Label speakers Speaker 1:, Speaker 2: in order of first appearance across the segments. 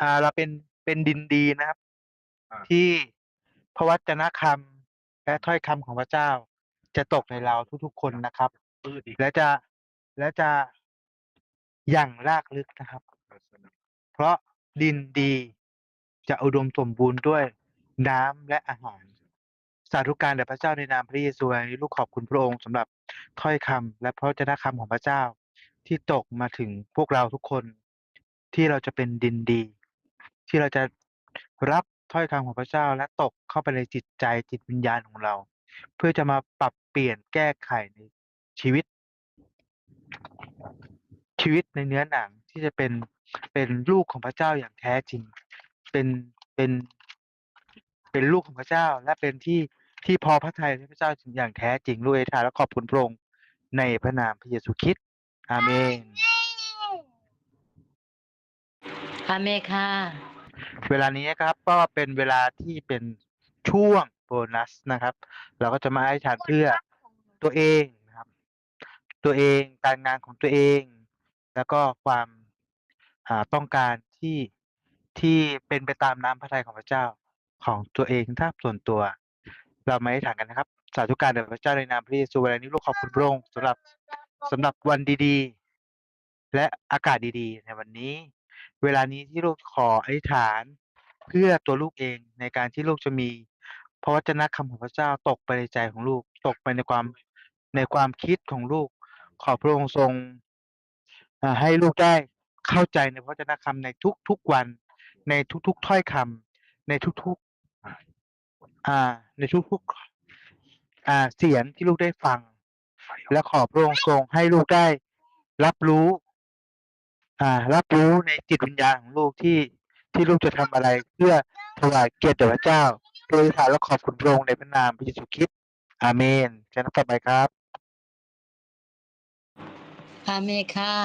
Speaker 1: อ่า เราเป็น เป็นดินดีนะครับ
Speaker 2: อ่า
Speaker 1: ที่พระวจนะคำ และถ้อยคำของพระเจ้าจะตกในเราทุก ๆ คนนะครับ
Speaker 2: ปืดอีก
Speaker 1: และจะ และจะอย่างรากลึกนะครับเพราะดินดีจะอุดมสมบูรณ์ด้วยน้ำและอาหาร สาธุการแด่พระเจ้าในนามพระเยซูในนี้ลูกขอบคุณพระองค์สำหรับถ้อยคำและพระวจนะคำของพระเจ้าที่ตกมาถึงพวกเราทุกคน ที่เราจะเป็นดินดี ที่เราจะรับถ้อยคำของพระเจ้าและตกเข้าไปในจิตใจจิตวิญญาณของเรา เพื่อจะมาปรับเปลี่ยนแก้ไขในชีวิต ชีวิตในเนื้อหนังที่จะเป็นเป็นลูกของพระเจ้าอย่างแท้จริง เป็นเป็นเป็นลูกของพระเจ้าและเป็นที่ที่พอพระทัยพระเจ้าอย่างแท้จริงลูกเอธาและขอบคุณพระองค์ในพระนามพระเยซูคริสต์อาเมน
Speaker 3: อาเมนค่ะ
Speaker 1: เวลานี้นะครับก็เป็นเวลาที่เป็นช่วงโบนัสนะครับ เราก็จะมาให้ทานเพื่อตัวเองนะครับ ตัวเองการงานของตัวเอง แล้วก็ความาต้องการที่ที่เป็นไปตามน้ำพระทัยของพระเจ้าของตัวเองถ้าส่วนตัว เรามาให้ทานกันนะครับ สาธุการแด่พระเจ้าในนามพระเยซูเวลานี้ลูกขอบคุณพระองค์สำหรับสำหรับวันดีๆ และอากาศดีๆ ในวันนี้ เวลานี้ที่ลูกขออธิษฐาน เพื่อตัวลูกเองในการที่ลูกจะมีพระวจนะคำของพระเจ้าตกไปในใจของลูก ตกไปในความในความคิดของลูก ขอพระองค์ทรงอ่าให้ลูกได้เข้าใจในพระวจนะคำในทุกๆวัน ในทุกๆถ้อยคำในทุกๆอ่า ในทุกๆอ่าเสียงที่ลูกได้ฟัง และขอพระองค์ทรงให้ลูกได้รับรู้ อ่า รับรู้ในจิตวิญญาณของลูกที่ที่ลูกจะทำอะไรเพื่อถวายเกียรติแด่พระเจ้าโดยฐานและขอบคุณพระองค์ในพระนามพระเยซูคริสต์อาเมนเชิญต่อไปครับ
Speaker 3: อาเมนค่ะ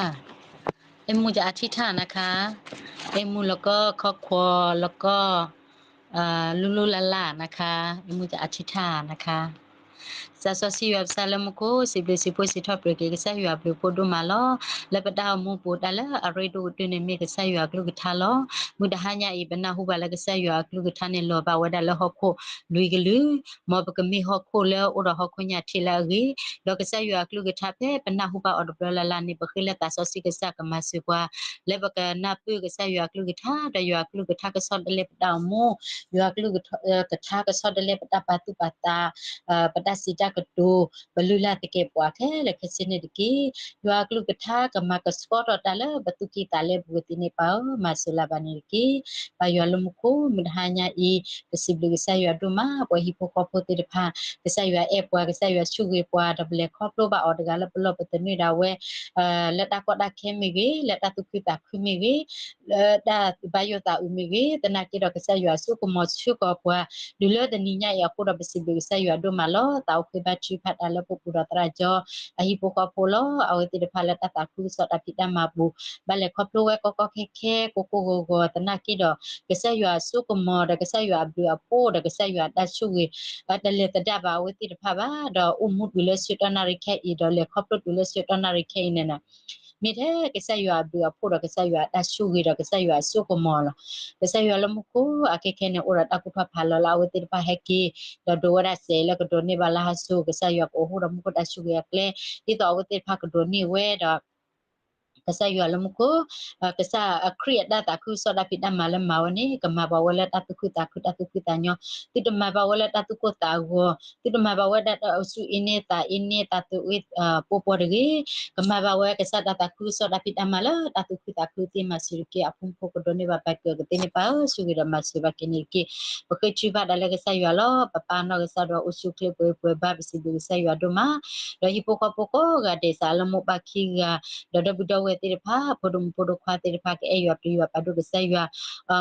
Speaker 3: เอ็มมูจะอธิษฐานนะคะ เอ็มมูแล้วก็ครอบครัวแล้วก็อ่าลูกๆหลานๆนะคะ เอ็มมูจะอธิษฐานนะคะ sasa si yab salam ko si ble si po si top re ke sa yab lo po do ma lo la pa da mu po da la are do tu ne me ke sa yab lo ke tha lo mu da ha nya i ba na hu ba la ke sa yab lo ke tha ne lo ba wa da lo ho ko lu ke lu mo ba ke mi ho ko le o da ho ko nya thi la ge lo ke sa yab lo ke tha pe pa na hu ba o do la la ne ba ke la ta so si ke sa ka ma si kwa le ba ke na pu ke sa yab lo ke tha da yab lo ke tha ke so da le pa da mu yab lo ke tha ke so da le pa ta pa tu pa ta pa တာစီတာကဒိုဘလူလာတကေပွားခဲလက်ခစနေတကေရွာကလူကထာကမကစကောတော်တလဘတုကီတလေဘူတိနေပါမဆူလာဘနီကီပယောလမကိုမဒဟာညာဤကစီဘလူဆာရွာဒုမာဘဟီပိုကောပိုတေတဖာကဆာရွာအေပွားကဆာရွာရှုကေပွားဒဘလက်ခေါပလိုဘအော်ဒဂါလပလောပတနေတာဝဲလက်တာကောတာခဲမီကေလက်တာတုခိတာခိမီကေလက်တာဘယောတာဥမီကေတနာကေတော့ကဆာရွာစုကမောစုကောပွားဒူလောဒနီညာရခိုတော့ပစီဘလူဆာရွာဒုမာလောตินีปามาสุลาบานิกีปายลมุคุมดหาญาอีกสิบลกสายดูมาปฮิปโคโปติดพากสายเอปวากสายชูเกปวาดับเลคอปโลบาออดกาลบลบตนีดาเวเอ่อละตากอดาเคมิกีละตาตุกิตาคุมิกีละตาบายตาอุมิกีตนากิดกสายสุกมอชุกปวาดูเลดนิญายาคุรบสิบลกสายดูมาลอตาอุคิบัตริพัดอาลปุปุรตราจออหิปโคโปโลเอาติดพาลตาตาคุสอดอภิดามาบุบาเลคอปโลเวก็ก็แค่แค่โกโกโกโกตนากิดกสายสุกมอดกสายอับดุอโปดกสายดัชุกีบัดเลตดาบาอุติดพาบาดอุมุดวิเลสุตอนาริเคอีดเลคอปโลวิเลสุตอนาริเคเนนะ မိတဲ့ကစားရွာဘီအဖို့တော့ကစားရွာတရှုကြီးတော့ကစားရွာစုကမောလကစားရွာလမကိုအကေခဲနေဩရတကုဖဖာလလာဝတိပဟက်ကီတော့ဒိုရဆေလကဒိုနေဘလာဟဆုကစားရွာကိုဟိုရမကိုတရှုကြီးကလေဒီတော့ဝတိဖကဒိုနေဝဲတော့ kasa yu alam ko kasa create data ku so da pita malam mawani kama bawala tatu ku ta ku tatu ku tanyo ti de ma bawala tatu ko ta go ti de ma bawala data usu ini ta ini tatu with popo de kama bawala kasa data ku so da pita mala tatu ku ta ku ti masir ke apun ko ko doni ba pa ke ti ni pa su gi da masir ba ke ni ke ba ke chi ba da la kasa yu alo pa pa no kasa do usu kle pwe pwe ba bisi du kasa yu do ma do hi poko poko ga de sa lo mo ba ki ga do do bu do we တိဖာပဒုံပဒုခွာတိဖာကေယောတူယပဒုကဆယ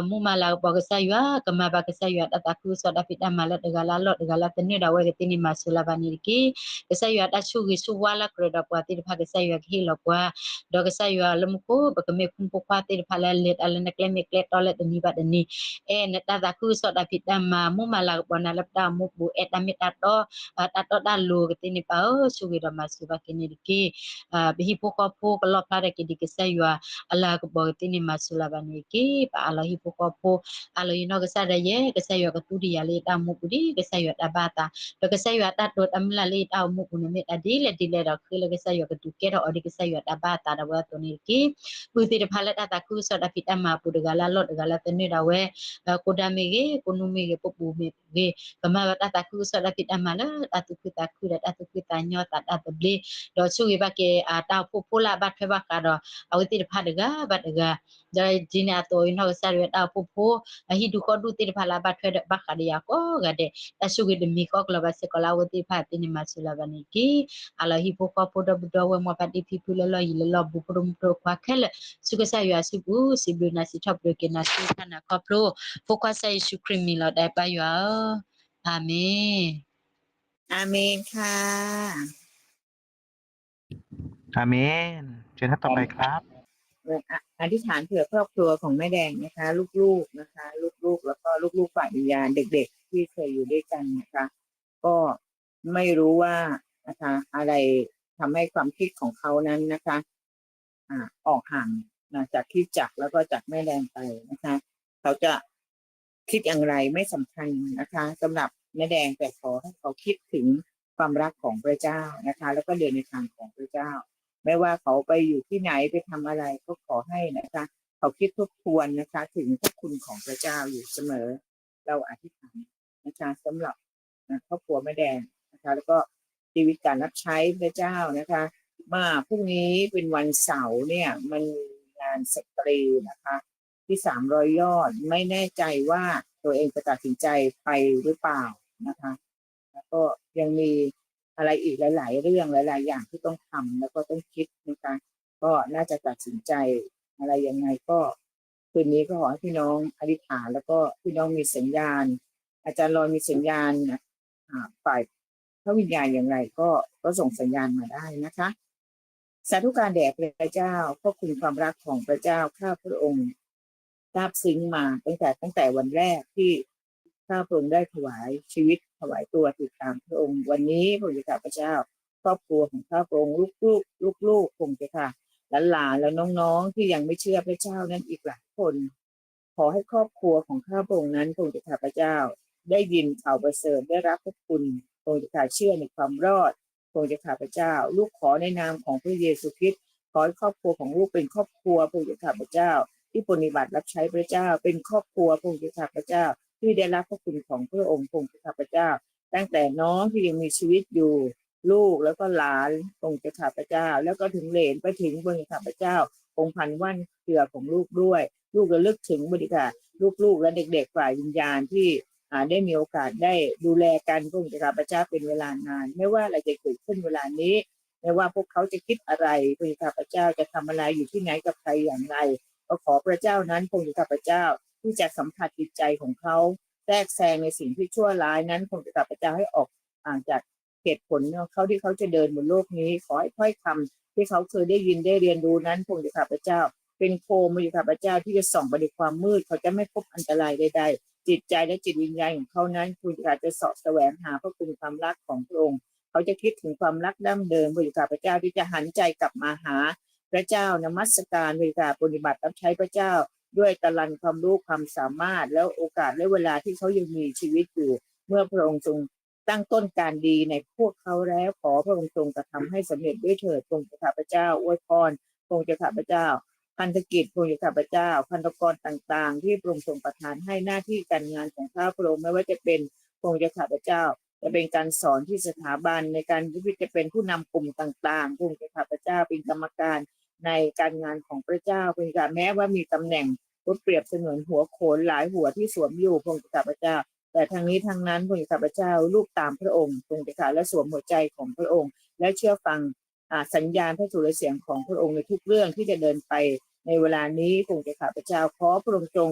Speaker 3: မူမလာဘကဆယကမဘကဆယတတခုစဒပိတမလတကလာလောတကလာတနိဒဝေကတိနိမဆလဘနိကိကဆယတချုဂိစုဝါလကရဒပွာတိဖာကဆယခိလပွာဒကဆယလမကိုဘကမေခုန်ပခွာတိဖာလလက်အလနကလမေကလက်တော်လက်တနိဘဒနိအဲနတတခုစဒပိတမမူမလာဘနလပတာမုဘူအတမိတတော်တတော်ဒလူကတိနိပါဆုဂိရမဆုဘကိနိကိဘဟိပိုကပိုကလောဖလာရကိ dike sa yua ala ko bo tini masula bani ki pa ala hi po ko ala yu no ga sa da ye ga sa yua ga tu di ya le ta mu ku di ga sa yua da ba ta to ga sa yua ta do ta mla le ta mu ku ne me ta di le di le da khu le ga sa yua ga tu ke da o di ga sa yua da ba ta da wa to ni ki pu ti da pha la ta ta ku so da fit ma pu da ga la lo da ga la ta ni da we ko da me ge ko nu me ge po pu me ge ka ma ta ta ku so da fit ma la ta tu ku ta ku da ta tu ku ta nyo ta ta ble do chu ge ba ke ta po po la ba phe ba ka တော့အဝတိတဖတ်တကဘတ်တကဒါဂျီနာတိုင်ဟောဆာရတာပူပူအဟိဒုကဒုတိဖလာဘတ်ဖက်ဘခရီယာကိုဂဒေတဆုဂိဒမီကောကလဘစကလာဝတိဖတ်တိနိမဆူလာဘနီကီအလဟိပူကပူဒဘဒဝမပတ်တိဖီပူလလဟိလလဘူပရုံတောခွာခဲလစုကဆာယဆုကူစီဘလနာစီထပ်ရကေနာစီခနာကပလိုဖိုကဆိုင်
Speaker 2: ရှုခရမီလာ
Speaker 3: ဒိုင်ပါယောအာမင်
Speaker 2: အာမင်ค่ะ
Speaker 1: อาเมน เชิญท่านต่อไปครับ
Speaker 2: อะอธิษฐานเผื่อครอบครัวของแม่แดงนะคะ ลูกๆนะคะ ลูกๆ แล้วก็ลูกๆฝ่ายวิญญาณเด็ก ๆ ที่เคยอยู่ด้วยกันนะคะ ก็ไม่รู้ว่านะคะอะไรทำให้ความคิดของเขานั้นนะคะอ่าออกห่างนะจากที่จักแล้วก็จากแม่แดงไปนะคะ เขาจะคิดอย่างไรไม่สำคัญนะคะสำหรับแม่แดงแต่ขอให้เขาคิดถึงความรักของพระเจ้านะคะ แล้วก็เดินในทางของพระเจ้า ไม่ว่าเขาไปอยู่ที่ไหนไปทำอะไรก็ขอให้นะคะ เขาคิดทบทวนนะคะ ถึงพระคุณของพระเจ้าอยู่เสมอ เราอธิษฐานนะคะสำหรับนะครอบครัวแม่แดงนะคะ แล้วก็ชีวิตการรับใช้พระเจ้านะคะมาพรุ่งนี้เป็นวันเสาร์เนี่ยมันมีงานสตรีนะคะ ที่สามร้อยยอดไม่แน่ใจว่าตัวเองจะตัดสินใจไปหรือเปล่านะคะ แล้วก็ยังมี อะไรอีกหลาย ๆ เรื่องหลาย ๆ อย่างที่ต้องทำแล้วก็ต้องคิดในะคะก็น่าจะตัดสินใจอะไรยังไงก็คืนนี้ก็ขอให้พี่น้องอธิษฐานแล้วก็พี่น้องมีสัญญาณ อาจารย์รอยมีสัญญาณอ่าฝ่ายพระวิญญาณอย่างไรก็ก็ส่งสัญญาณมาได้นะคะสาธุการแด่พระเจ้าขอบคุณความรักของพระเจ้าข้าพระองค์ทราบซึ้งมาตั้งแต่ตั้งแต่วันแรกที่ข้าพระองค์ได้ถวายชีวิต ถวายตัวติดตามพระองค์ วันนี้พระองค์ข้าพระเจ้า ครอบครัวของข้าพระองค์ลูกๆ ลูกๆคงจะค่ะหลานๆและน้องๆ ที่ยังไม่เชื่อพระเจ้านั้นอีกหลายคน ขอให้ครอบครัวของข้าพระองค์นั้นคงจะข้าพระเจ้า ได้ยินข่าวประเสริฐได้รับพระคุณคงจะขาเชื่อในความรอดคงจะข้าพระเจ้า ลูกขอในนามของพระเยซูคริสต์ขอให้ครอบครัวของลูกเป็นครอบครัวคงจะข้าพระเจ้า ที่ปฏิบัติรับใช้พระเจ้า เป็นครอบครัวคงจะข้าพระเจ้า ที่ได้รับพระคุณของพระองค์คงจะข้าพเจ้า ตั้งแต่น้องที่ยังมีชีวิตอยู่ลูกแล้วก็หลานคงจะข้าพเจ้า แล้วก็ถึงเหลนไปถึงบริข้าพเจ้า องค์พันวันเครือของลูกด้วย ลูกระลึกถึงบริการลูกๆและเด็ก ๆ ฝ่ายวิญญาณที่ได้มีโอกาสได้ดูแลกันคงจะข้าพเจ้าเป็นเวลานาน ไม่ว่าอะไรจะเกิดขึ้นเวลานี้ไม่ว่าพวกเขาจะคิดอะไรพระข้าพเจ้าจะทำอะไรอยู่ที่ไหนกับใครอย่างไรก็ขอพระเจ้านั้นคงจะข้าพเจ้า ที่จะสัมผัสจิตใจของเขาแทรกแซงในสิ่งที่ชั่วร้ายนั้นคงจะข้าพเจ้าให้ออกห่างจากเหตุผลเขาที่เขาจะเดินบนโลกนี้ ขอให้ถ้อยคำที่เขาเคยได้ยินได้เรียนรู้นั้นคงจะข้าพเจ้า เป็นโคมาอยู่ข้าพเจ้าที่จะส่องไปในความมืด เขาจะไม่พบอันตรายใดๆจิตใจและจิตวิญญาณของเขานั้นคุณจะจะเสาะแสวงหาพระคุณความรักของพระองค์เขาจะคิดถึงความรักดั้งเดิมบริการพระเจ้าที่จะหันใจกลับมาหาพระเจ้านมัสการบริการปฏิบัติรับใช้พระเจ้า ด้วยตะลันความรู้ความสามารถ แล้วโอกาสและเวลาที่เขายังมีชีวิตอยู่ เมื่อพระองค์ทรงตั้งต้นการดีในพวกเขาแล้วขอพระองค์ทรงกระทำให้สำเร็จด้วยเถิดทรงจะข้าพเจ้าอวยพรทรงจะข้าพเจ้าพันธกิจทรงจะข้าพเจ้าพันธกรต่างๆ ที่พระองค์ทรงประทานให้หน้าที่การงานของข้าพระองค์ไม่ว่าจะเป็นทรงจะข้าพเจ้า จะเป็นการสอนที่สถาบันในการที่จะเป็นผู้นำกลุ่มต่างๆทรงจะข้าพเจ้าเป็นกรรมการ ในการงานของพระเจ้าเป็นการแม้ว่ามีตำแหน่งก็เปรียบเสมือนหัวโขนหลายหัวที่สวมอยู่พระองค์ข้าพเจ้า แต่ทางนี้ทางนั้นพระข้าพเจ้าลูกตามพระองค์ทรงจะขาและสวมหัวใจของพระองค์ และเชื่อฟังสัญญาณพระสุรเสียงของพระองค์ในทุกเรื่องที่จะเดินไปในเวลานี้คงจะข้าพเจ้าขอพระองค์ทรง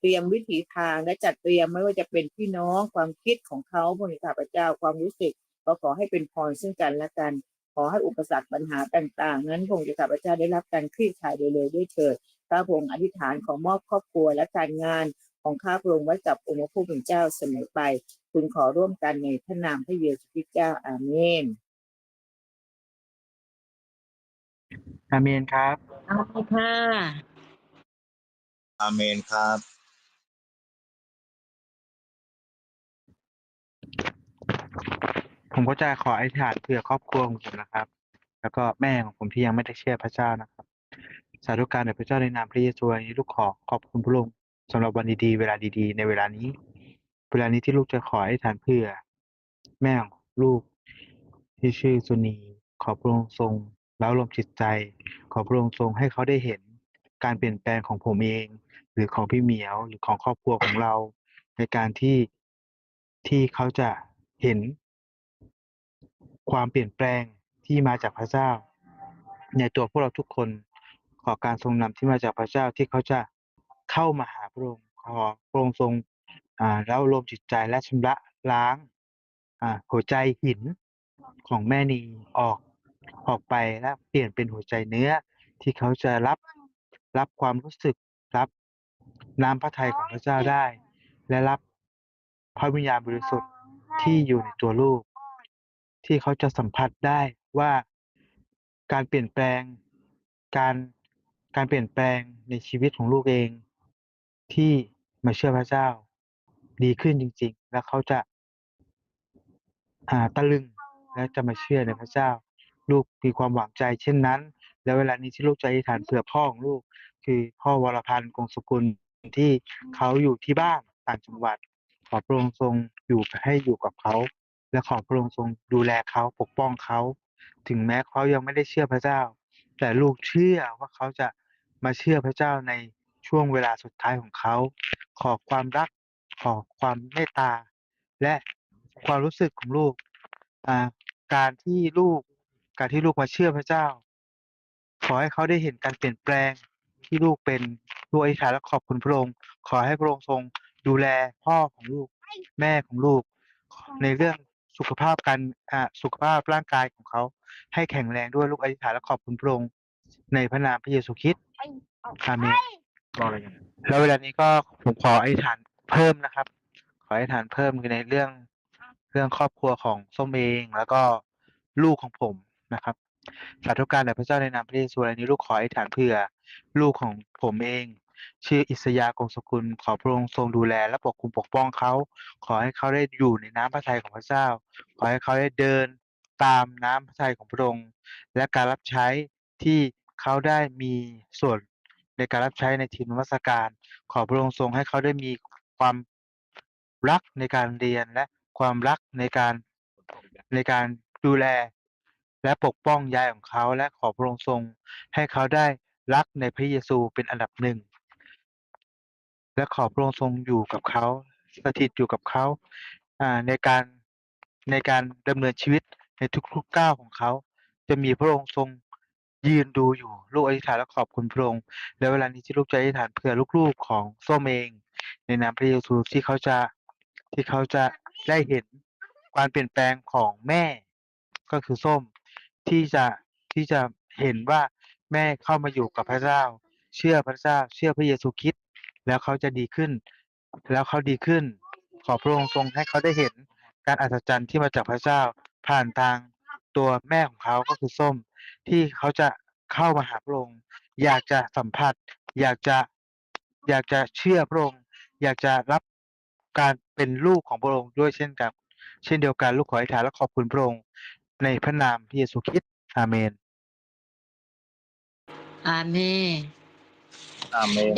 Speaker 2: เตรียมวิถีทางและจัดเตรียมไม่ว่าจะเป็นพี่น้องความคิดของเขาพระข้าพเจ้าความรู้สึกก็ขอให้เป็นพรซึ่งกันและกัน ขอให้อุปสรรคปัญหาต่าง ๆ นั้นคงจะข้าพเจ้าได้รับการคลี่คลายโดยเร็วด้วยเถิดข้าพระองค์อธิษฐานของมอบครอบครัวและการงานของข้าพระองค์ไว้กับองค์พระผู้เป็นเจ้าเสมอไป คุณขอร่วมกันในพระนามพระเยซูคริสต์เจ้าอาเมน
Speaker 1: อาเมนครับ
Speaker 3: เอาเลยค่ะ
Speaker 4: อาเมนครับ
Speaker 1: ผมก็จะขออธิษฐานเผื่อครอบครัวของผมนะครับ แล้วก็แม่ของผมที่ยังไม่ได้เชื่อพระเจ้านะครับ สาธุการแด่พระเจ้าในนามพระเยซูวันนี้ลูกขอขอบคุณพระองค์สำหรับวันดีๆ เวลาดีๆ ในเวลานี้ เวลานี้ที่ลูกจะขออธิษฐานเพื่อ แม่ของลูกที่ชื่อสุนี ขอพระองค์ทรงแล้วลมจิตใจ ขอพระองค์ทรงให้เขาได้เห็นการเปลี่ยนแปลงของผมเอง หรือของพี่เหมียวหรือของครอบครัวของเรา ในการที่ที่เขาจะเห็น ความเปลี่ยนแปลงที่มาจากพระเจ้า ในตัวพวกเราทุกคนขอการทรงนำที่มาจากพระเจ้าที่เขาจะเข้ามาหาพระองค์ขอพระองค์ทรงอ่าแล้วรวมจิตใจและชำระล้างอ่าหัวใจหินของแม่นีออกออกไปและเปลี่ยนเป็นหัวใจเนื้อที่เขาจะรับรับความรู้สึกรับน้ำพระทัยของพระเจ้าได้ และรับพระวิญญาณบริสุทธิ์ที่อยู่ในตัวลูก ที่เขาจะสัมผัสได้ว่าการเปลี่ยนแปลง การการเปลี่ยนแปลงในชีวิตของลูกเอง ที่มาเชื่อพระเจ้า ดีขึ้นจริง ๆ แล้วเขาจะอ่าตะลึงและจะมาเชื่อในพระเจ้า ลูกมีความหวังใจเช่นนั้น แล้วเวลานี้ที่ลูกจะอธิษฐานเผื่อพ่อของลูก คือพ่อวรพันธ์กงสกุลที่เขาอยู่ที่บ้านต่างจังหวัดขอพระองค์ทรงอยู่ให้อยู่กับเขา และขอพระองค์ทรงดูแลเขาปกป้องเขา ถึงแม้เขายังไม่ได้เชื่อพระเจ้า แต่ลูกเชื่อว่าเขาจะมาเชื่อพระเจ้าในช่วงเวลาสุดท้ายของเขา ขอความรัก ขอความเมตตา และความรู้สึกของลูกการที่ลูกการที่ลูกมาเชื่อพระเจ้า ขอให้เขาได้เห็นการเปลี่ยนแปลงที่ลูกเป็นลูกอธิษฐานและขอบคุณพระองค์ ขอให้พระองค์ทรงดูแลพ่อของลูก แม่ของลูกในเรื่อง สุขภาพการอ่าสุขภาพร่างกายของเขาให้แข็งแรงด้วยลูกอธิษฐานและขอบคุณพระองค์ในพระนามพระเยซูคริสต์อาเมนแล้วเวลานี้ก็ผมขออธิษฐานเพิ่มนะครับ ขออธิษฐานเพิ่มในเรื่องเรื่องครอบครัวของส้มเองแล้วก็ลูกของผมนะครับสาธุการแด่พระเจ้าในนามพระเยซูในนี้ลูกขออธิษฐานเพื่อลูกของผมเอง ชื่ออิสยากงสกุล ขอพระองค์ทรงดูแล และปกคุมปกป้องเขา ขอให้เขาได้อยู่ในน้ำพระทัยของพระเจ้า ขอให้เขาได้เดินตามน้ำพระทัยของพระองค์ และการรับใช้ที่เขาได้มีส่วนในการรับใช้ในทีมนมัสการ ขอพระองค์ทรงให้เขาได้มีความรักในการเรียนและความรักในการในการดูแล และปกป้องยายของเขา และขอพระองค์ทรงให้เขาได้รักในพระเยซูเป็นอันดับหนึ่ง และขอพระองค์ทรงอยู่กับเขาสถิตอยู่กับเขาในการในการดำเนินชีวิตในทุกๆก้าวของเขา จะมีพระองค์ทรงยืนดูอยู่ลูกอธิษฐานและขอบคุณพระองค์และเวลานี้ที่ลูกจะอธิษฐานเพื่อลูกๆของส้มเอง ในนามพระเยซูที่เขาจะที่เขาจะได้เห็นการเปลี่ยนแปลงของแม่ก็คือส้มที่จะที่จะเห็นว่าแม่เข้ามาอยู่กับพระเจ้า เชื่อพระเจ้า เชื่อพระเยซูคริสต์ แล้วเขาจะดีขึ้น แล้วเขาดีขึ้น ขอพระองค์ทรงให้เขาได้เห็นการอัศจรรย์ที่มาจากพระเจ้า ผ่านทางตัวแม่ของเขาก็คือส้ม ที่เขาจะเข้ามาหาพระองค์อยากจะสัมผัส อยากจะอยากจะเชื่อพระองค์อยากจะรับการเป็นลูกของพระองค์ด้วยเช่นกัน เช่นเดียวกันลูกขออธิษฐานและขอบคุณพระองค์ในพระนามพระเยซูคริสต์อาเมน
Speaker 3: อาเมน
Speaker 4: อาเมน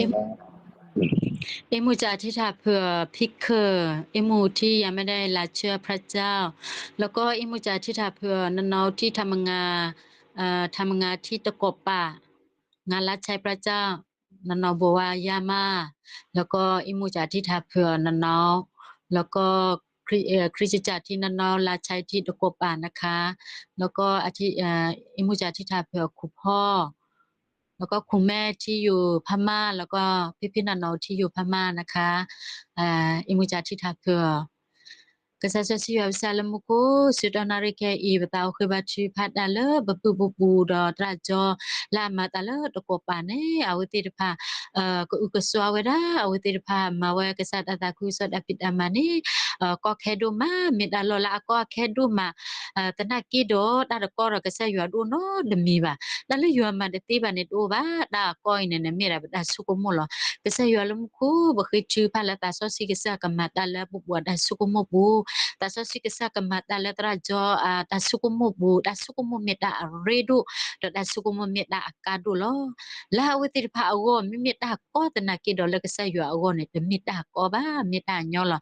Speaker 3: เอมูจะอธิษฐานเผื่อพิกเคอร์เอมูที่ยังไม่ได้รับเชื่อพระเจ้า แล้วก็เอมูจะอธิษฐานเผื่อนันเนาที่ทำงานอ่อทำงานที่ตะกบป่างานรับใช้พระเจ้านันเนาบอกว่ายามาแล้วก็เอมูจะอธิษฐาเผื่อนันเนาแล้วก็คริเอคริสตจักรที่นันเนารับใช้ที่ตะกบป่านะคะ แล้วก็อธิเอ่อเอมูจะอธิษฐาเผื่อคุณพ่อ แล้วก็คุณแม่ที่อยู่พม่าแล้วก็พี่พี่นันโนที่อยู่พม่านะคะอิมุจาทิทาเพื่อกอ ကဆဆဆရဆလမကိုစွတနာရခဲဤပတောခေဘချီဖတ်တလဘပူပူပူဒတရကြလာမတလတကိုပါနေအဝတိတဖာအကုကဆွာဝရအဝတိတဖာမဝဲကဆတတခုဆဒပိတမနီကောခဲဒုမမေတလလာကောခဲဒုမတနကိဒတတကောရကဆရဒုနောဒမီပါတလရမတတိပါနေတိုးပါဒါကောင်းနေနေမြေရပါဒါစုကမလကဆရလမခုဘခိချီဖလာတာဆောစီကဆကမတလပူပူဒါစုကမပူ ta so si kisa kamat da letra jo ta sukumu bu ta sukumu mi da redu da ta sukumu mi da akadu lo la witi pha go mi mi da ko ta na ki do le kisa yu ago ne mi da ko ba mi da nyo lo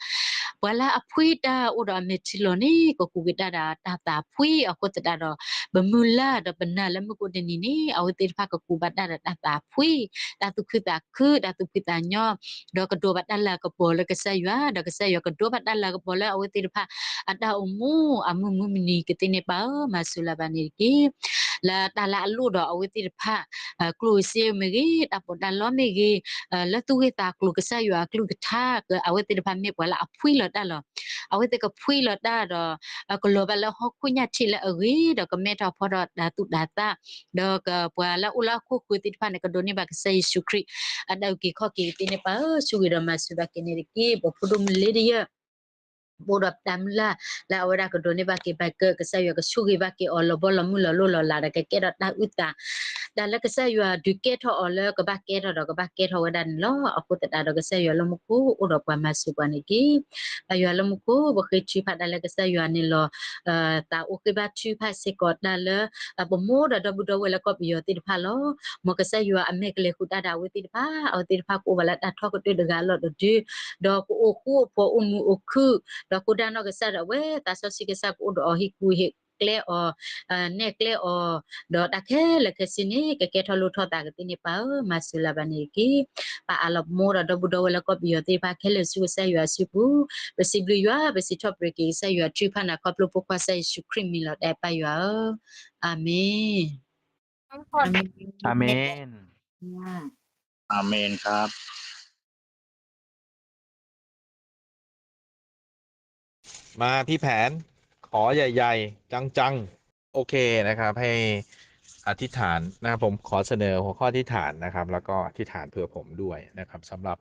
Speaker 3: ဝလာအဖွိတာဥဒမေချီလိုနီကိုကူဂီတာတာတာတာဖွိအကိုတတာတော့ဘမူလာတော့ဘနာလမကိုတနီနီအဝတိဖကကူဘတာတာတာဖွိတာတုခိတာခုတာတုခိတာညောတော့ကတောဘတာလာကပေါ်လကဆယွာတော့ကဆယွာကတောဘတာလာကပေါ်လအဝတိဖအတာအမှုအမှုမူမနီကတိနေပါမဆူလာဘာနီကီ ละตาละลูดเอาวิติดผ้ากลุ่มเสียมีกีตับดันล้อมกีละตู้กิตากลูกษายากลูกทากเอาวิติดผ้าเมียบละพุยลอดได้หรอเอาวิติกับพุยลอดได้หรอกลัวไปแล้วฮอกคุญญาทีละเอ้ยดอกก็เมทอพอดดาตุดาตาดอกปวละอุลาคู่คุยติดผ้าในกระโดนี่บักใส่สุครีอันเดากีข้อกีติเนี่ปะสุกิดมาสุบักเนริกีบอกพูดมเลดีเยอ pura tamla la ora ko doni ba ke ba ke sa yo ko sugi ba ke olo bolo mulo lo la da ke ke da uta ဒါလက်ကဆက်ရွာဒူကေထော်အော်လကဘကေထော်တော့ကဘကေထော်ဝဒန်လောအခုတတာတော့ကဆက်ရွာလမခုဥရပမဆူပနိကီအရွာလမခုဘခေချီဖတ်ဒါလက်ကဆက်ရွာနေလောအာတာဥကဘချီဖတ်စကောဒါလဘမိုးဒါဒဘူဒဝဲလကပီယတိဖာလောမကဆက်ရွာအမေကလေခုတတာဝတိဖာအော်တိဖာကိုဘလတာထောက်တွေ့တကလောဒီဒေါ်ကိုအခုပေါ်ဥမှုအခုဒေါ်ကိုဒါနောကဆက်ရဝဲတာဆောစီကဆက်ဥဒေါ်ဟီကူဟီ กเลอเนกเลอดอดักเฮลกสินีกเกทอลูทอตากตินิปามาสุลาบานิกีปา
Speaker 1: อ
Speaker 3: ลบมูรดบุดอวลกบิอติปา
Speaker 1: เค
Speaker 3: เลซูเซยัวสิบูเบสิบลุยัวเบสิทอปริกิเซยัวทริพานากอปลุปควาเซชุครี
Speaker 1: มิ
Speaker 3: ลอดแอปายัวอาเมี
Speaker 2: อาเม
Speaker 1: น
Speaker 4: อาเมนครับ
Speaker 5: มาพี่แผน ขอใหญ่ ๆ จังๆ โอเคนะครับ ให้อธิษฐานนะครับผมขอเสนอหัวข้ออธิษฐานนะครับ แล้วก็อธิษฐานเผื่อผมด้วยนะครับสำหรับ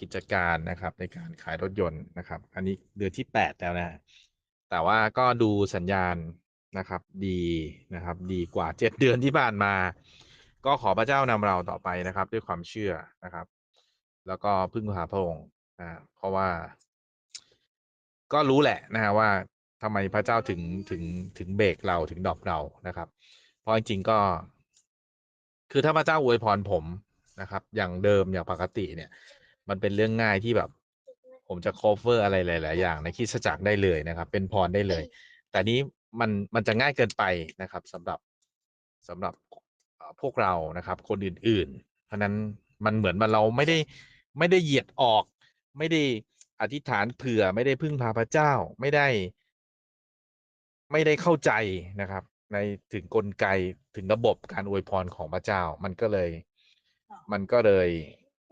Speaker 5: กิจการนะครับในการขายรถยนต์นะครับ อันนี้เดือนที่แปดแล้วนะแต่ว่าก็ดูสัญญาณนะครับดีนะครับดีกว่าเจ็ดเดือนที่ผ่านมา ก็ขอพระเจ้านำเราต่อไปนะครับ ด้วยความเชื่อนะครับ แล้วก็พึ่งพาพระองค์อ่าเพราะว่า ก็รู้แหละนะฮะว่า ทำไมพระเจ้าถึงถึงถึงเบรกเราถึงดรอปเรานะครับ เพราะจริงๆก็ คือถ้าพระเจ้าอวยพรผมนะครับ อย่างเดิมอย่างปกติเนี่ย มันเป็นเรื่องง่ายที่แบบ ผมจะ cover อะไรหลาย ๆ อย่าง ในคิดจักรได้เลยนะครับ เป็นพรได้เลย แต่นี้มันมันจะง่ายเกินไปนะครับสำหรับสำหรับพวกเรานะครับ คนอื่น ๆ เพราะฉะนั้นมันเหมือนมันเราไม่ได้ไม่ได้เหยียดออก ไม่ได้อธิษฐานเผื่อไม่ได้พึ่งพาพระเจ้า ไม่ได้ ไม่ได้เข้าใจนะครับ ในถึงกลไกถึงระบบการอวยพรของพระเจ้า มันก็เลย มันก็เลย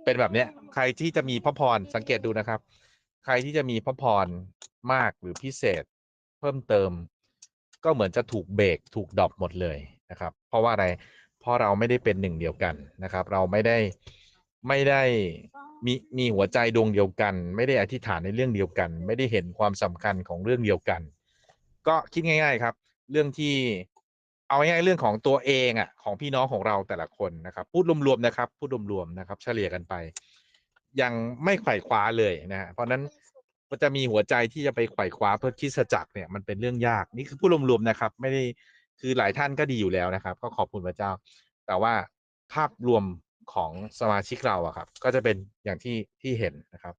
Speaker 5: เป็นแบบเนี้ย ใครที่จะมีพระพรสังเกตดูนะครับ ใครที่จะมีพระพรมากหรือพิเศษเพิ่มเติม ก็เหมือนจะถูกเบรกถูกดรอปหมดเลยนะครับ เพราะว่าอะไรเพราะเราไม่ได้เป็นหนึ่งเดียวกันนะครับ เราไม่ได้ไม่ได้มีมีหัวใจดวงเดียวกัน ไม่ได้อธิษฐานในเรื่องเดียวกัน ไม่ได้เห็นความสำคัญของเรื่องเดียวกัน ก็คิดง่าย ๆครับ เรื่องที่เอาง่ายๆเรื่องของตัวเองอะของพี่น้องของเราแต่ละคนนะครับ พูดรวมๆนะครับ พูดรวมๆนะครับ เฉลี่ยกันไป ยังไม่ไขว่คว้าเลยนะฮะเพราะนั้นมันจะมีหัวใจที่จะไปไขว่คว้าเพื่อคิดจักเนี่ยมันเป็นเรื่องยากนี่คือพูดรวมๆนะครับ ไม่ได้คือหลายท่านก็ดีอยู่แล้วนะครับ ก็ขอบคุณพระเจ้า แต่ว่าภาพรวมของสมาชิกเราอะครับ ก็จะเป็นอย่างที่ที่เห็นนะครับ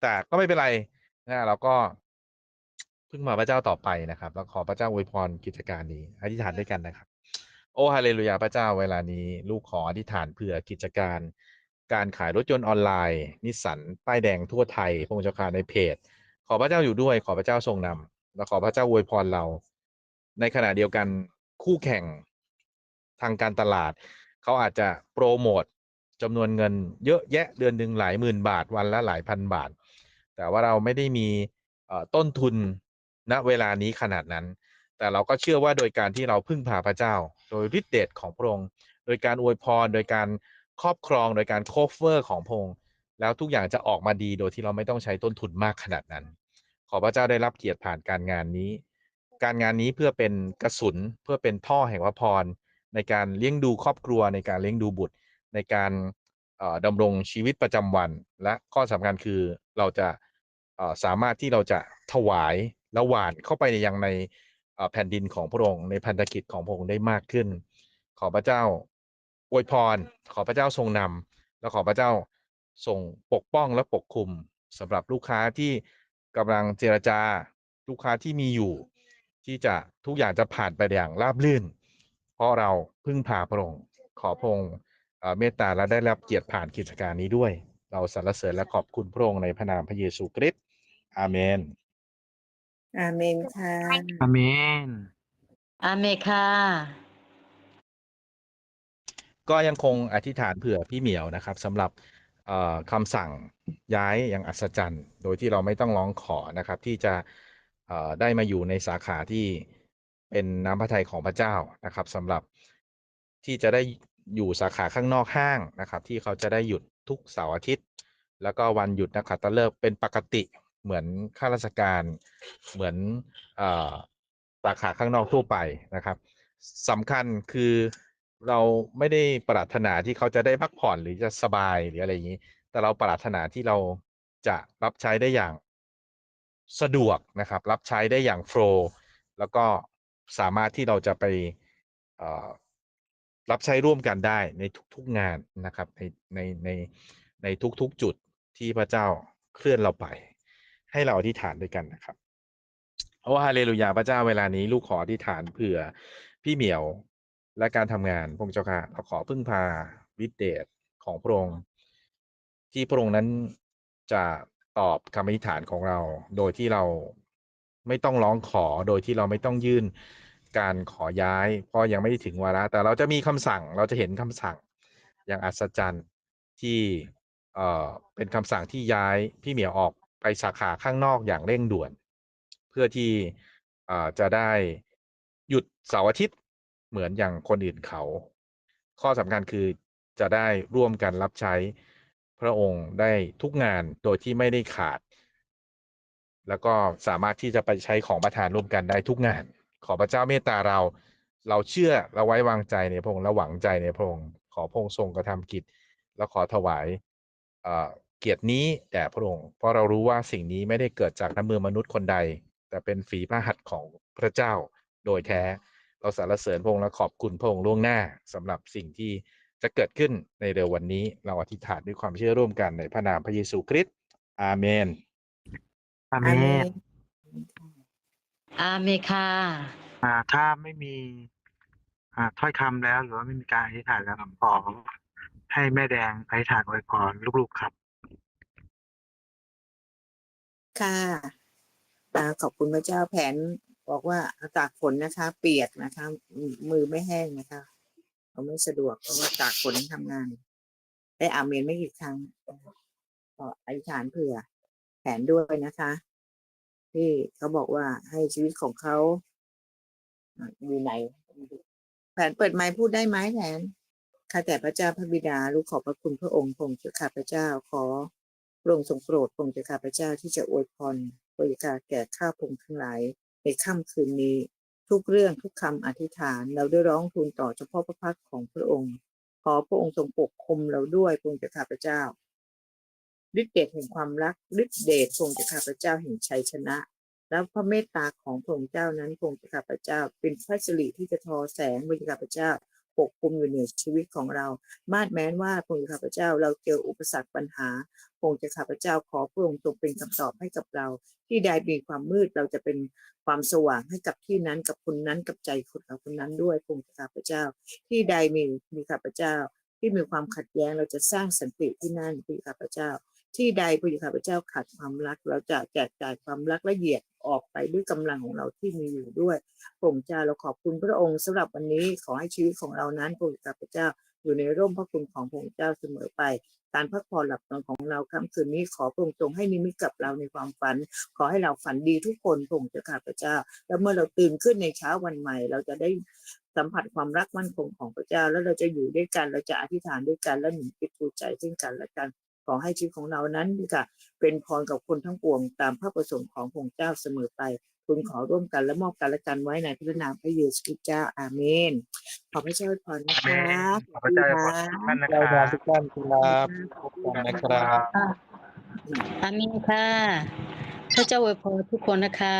Speaker 5: แต่ก็ไม่เป็นไรนะเราก็ พึ่งมาพระเจ้าต่อไปนะครับ แล้วขอพระเจ้าอวยพรกิจการนี้ อธิษฐานด้วยกันนะครับ โอ้ฮาเลลูยาพระเจ้าเวลานี้ ลูกขออธิษฐานเผื่อกิจการ การขายรถยนต์ออนไลน์นิสสันป้ายแดงทั่วไทยพระองค์เจ้าข้าในเพจ ขอพระเจ้าอยู่ด้วย ขอพระเจ้าทรงนำและขอพระเจ้าอวยพรเรา ในขณะเดียวกันคู่แข่งทางการตลาด เขาอาจจะโปรโมทจำนวนเงินเยอะแยะเดือนหนึ่งหลายหมื่นบาทวันละหลายพันบาท แต่ว่าเราไม่ได้มีต้นทุน ณเวลานี้ขนาดนั้น แต่เราก็เชื่อว่าโดยการที่เราพึ่งพาพระเจ้า โดยฤทธิเดชของพระองค์โดยการอวยพร โดยการครอบครองโดยการโคฟเวอร์ของพระองค์แล้วทุกอย่างจะออกมาดีโดยที่เราไม่ต้องใช้ต้นทุนมากขนาดนั้น ขอพระเจ้าได้รับเกียรติผ่านการงานนี้ การงานนี้เพื่อเป็นกระสุนเพื่อเป็นท่อแห่งพระพรในการเลี้ยงดูครอบครัว ในการเลี้ยงดูบุตร ในการดำรงชีวิตประจำวัน และข้อสำคัญคือเราจะสามารถที่เราจะถวาย และหว่านเข้าไปในยังในแผ่นดินของพระองค์ในพันธกิจของพระองค์ได้มากขึ้น ขอพระเจ้าอวยพร ขอพระเจ้าทรงนำและขอพระเจ้าทรงปกป้องและปกคุมสำหรับลูกค้าที่กำลังเจรจาลูกค้าที่มีอยู่ ที่จะทุกอย่างจะผ่านไปอย่างราบรื่น เพราะเราพึ่งพาพระองค์ขอพระองค์เอ่อเมตตาและได้รับเกียรติผ่านกิจการนี้ด้วย เราสรรเสริญและขอบคุณพระองค์ในพระนามพระเยซูคริสต์อาเมน
Speaker 2: อาเมนค่ะ
Speaker 1: อาเมน
Speaker 3: อาเมค่ะ
Speaker 5: ก็ยังคงอธิษฐานเผื่อพี่เหมียวนะครับสำหรับเอ่อคำสั่งย้ายอย่างอัศจรรย์ โดยที่เราไม่ต้องร้องขอนะครับ ที่จะเอ่อได้มาอยู่ในสาขาที่เป็นน้ำพระทัยของพระเจ้านะครับสำหรับที่จะได้อยู่สาขาข้างนอกห้างนะครับ ที่เขาจะได้หยุดทุกเสาร์อาทิตย์ แล้วก็วันหยุดนักขัตฤกษ์เป็นปกติ เหมือนข้าราชการเหมือนสาขาข้างนอกทั่วไปนะครับสำคัญคือเราไม่ได้ปรารถนาที่เขาจะได้พักผ่อนหรือจะสบายหรืออะไรอย่างนี้ แต่เราปรารถนาที่เราจะรับใช้ได้อย่างสะดวกนะครับ รับใช้ได้อย่างโฟล์แล้วก็สามารถที่เราจะไปรับใช้ร่วมกันได้ในทุกๆงานนะครับในในในในทุกๆจุดที่พระเจ้าเคลื่อนเราไป ให้เราอธิษฐานด้วยกันนะครับโอ้ฮาเลลูยาพระเจ้าเวลานี้ลูกขออธิษฐานเผื่อพี่เหมียวและการทำงานพระองค์เจ้าค่ะเราขอพึ่งพาวิเดชของพระองค์ที่พระองค์นั้นจะตอบคำอธิษฐานของเรา โดยที่เราไม่ต้องร้องขอโดยที่เราไม่ต้องยื่นการขอย้าย เพราะยังไม่ได้ถึงวาระ แต่เราจะมีคำสั่งเราจะเห็นคำสั่งอย่างอัศจรรย์ที่เอ่อเป็นคำสั่งที่ย้ายพี่เหมียวออก ไปสาขาข้างนอกอย่างเร่งด่วน เพื่อที่จะได้หยุดเสาร์อาทิตย์เหมือนอย่างคนอื่นเขา ข้อสำคัญคือจะได้ร่วมกันรับใช้พระองค์ได้ทุกงานโดยที่ไม่ได้ขาด แล้วก็สามารถที่จะไปใช้ของประทานร่วมกันได้ทุกงาน ขอพระเจ้าเมตตาเรา เราเชื่อเราไว้วางใจในพระองค์และหวังใจในพระองค์ขอพระองค์ทรงกระทำกิจ และขอถวาย เอ่อเกียรตินี้แด่พระองค์ เพราะเรารู้ว่าสิ่งนี้ไม่ได้เกิดจากน้ำมือมนุษย์คนใด แต่เป็นฝีพระหัตถ์ของพระเจ้าโดยแท้ เราสรรเสริญพระองค์และขอบคุณพระองค์ล่วงหน้าสำหรับสิ่งที่จะเกิดขึ้นในเร็ววันนี้ เราอธิษฐานด้วยความเชื่อร่วมกันในพระนามพระเยซูคริสต์อาเมน
Speaker 1: อาเม
Speaker 2: อาเม
Speaker 1: น
Speaker 2: น
Speaker 3: อาเมค่ะ
Speaker 1: อ่าถ้าไม่มีอ่าถ้อยคำแล้วหรือว่าไม่มีการอธิษฐานแล้วผมขอให้แม่แดงอธิษฐานอวยพรลูกๆครับ
Speaker 2: ค่ะขอบคุณพระเจ้าแผนบอกว่าอากฝนนะคะ เปียกนะคะ มือไม่แห้งนะคะเราไม่สะดวกเพราะว่าตากฝนทำงาน ได้อาเมนไม่กี่ครั้งก็อธิษฐานเผื่อ แผนด้วยนะคะ ที่เขาบอกว่าให้ชีวิตของเขาอยู่ไหน แผนเปิดไมค์พูดได้ไหมแผนข้าแต่พระเจ้าพระบิดาลูกขอบพระคุณพระองค์พงค์เจ้าข้าพระเจ้าขอ พระองค์ทรงโปรดพระองค์เจ้าพระเจ้าที่จะอวยพรบริการแก่ข้าพงทั้งหลาย ในค่ำคืนนี้ ทุกเรื่องทุกคำอธิษฐานเราได้ร้องทูลต่อเฉพาะพระพักของพระองค์ ขอพระองค์ทรงปกคุมเราด้วยพระองค์เจ้าข้าพระเจ้าฤทธิเดชแห่งความรักฤทธิเดชพระองค์เจ้าข้าพระเจ้าแห่งชัยชนะ แล้วพระเมตตาของพระองค์เจ้านั้นพระองค์ข้าพเจ้า เป็นพระสิริที่จะทอแสงบนข้าพเจ้า ปกคลุมอยู่เหนือชีวิตของเรา มาดแม้นว่าพระองค์ข้าพเจ้าเราเจออุปสรรคปัญหาพระองค์ข้าพเจ้าขอพระองค์ทรงเป็นคำตอบให้กับเรา ที่ใดมีความมืดเราจะเป็นความสว่างให้กับที่นั้นกับคนนั้นกับใจคนเราคนนั้นด้วยพระองค์ข้าพเจ้า ที่ใดมีมีข้าพเจ้าที่มีความขัดแย้งเราจะสร้างสันติที่นั่นพระข้าพเจ้า ที่ใดพระข้าพเจ้าขาดความรัก เราจะแจกจ่ายความรักละเหยียดออกไปด้วยกำลังของเราที่มีอยู่ด้วยพระองค์เจ้าเราขอบคุณพระองค์สำหรับวันนี้ขอให้ชีวิตของเรานั้นพระข้าพเจ้าอยู่ในร่มพระคุณของพระองค์เจ้าเสมอไป การพักผ่อนหลับนอนของเราค่ำคืนนี้ขอพระองค์ทรงให้นิมิตกับเราในความฝัน ขอให้เราฝันดีทุกคนพระองค์เจ้าข้าพเจ้า แล้วเมื่อเราตื่นขึ้นในเช้าวันใหม่ เราจะได้สัมผัสความรักมั่นคงของพระเจ้า แล้วเราจะอยู่ด้วยกันเราจะอธิษฐานด้วยกันและหนุนจิตจูใจซึ่งกันและกัน ขอให้ชีวิตของเรานั้นจะเป็นพรกับคนทั้งปวงตามพระประสงค์ของพระองค์เจ้าเสมอไปทูลขอร่วมกันและมอบกันและกันไว้ในพระนามพระเยซูคริสต์เจ้าอาเมน ขอพระเจ้าอวยพรนะ
Speaker 1: อาเม
Speaker 2: คะ
Speaker 1: นขอพระเจ้าอวยพรทุกท่านนะค
Speaker 5: เรา
Speaker 1: รั
Speaker 5: มา
Speaker 1: บ
Speaker 5: ทุกท่านครับพบกันนะครับ
Speaker 3: อามีนค่ะพระเจ้าอวยพรทุกคนนะคะ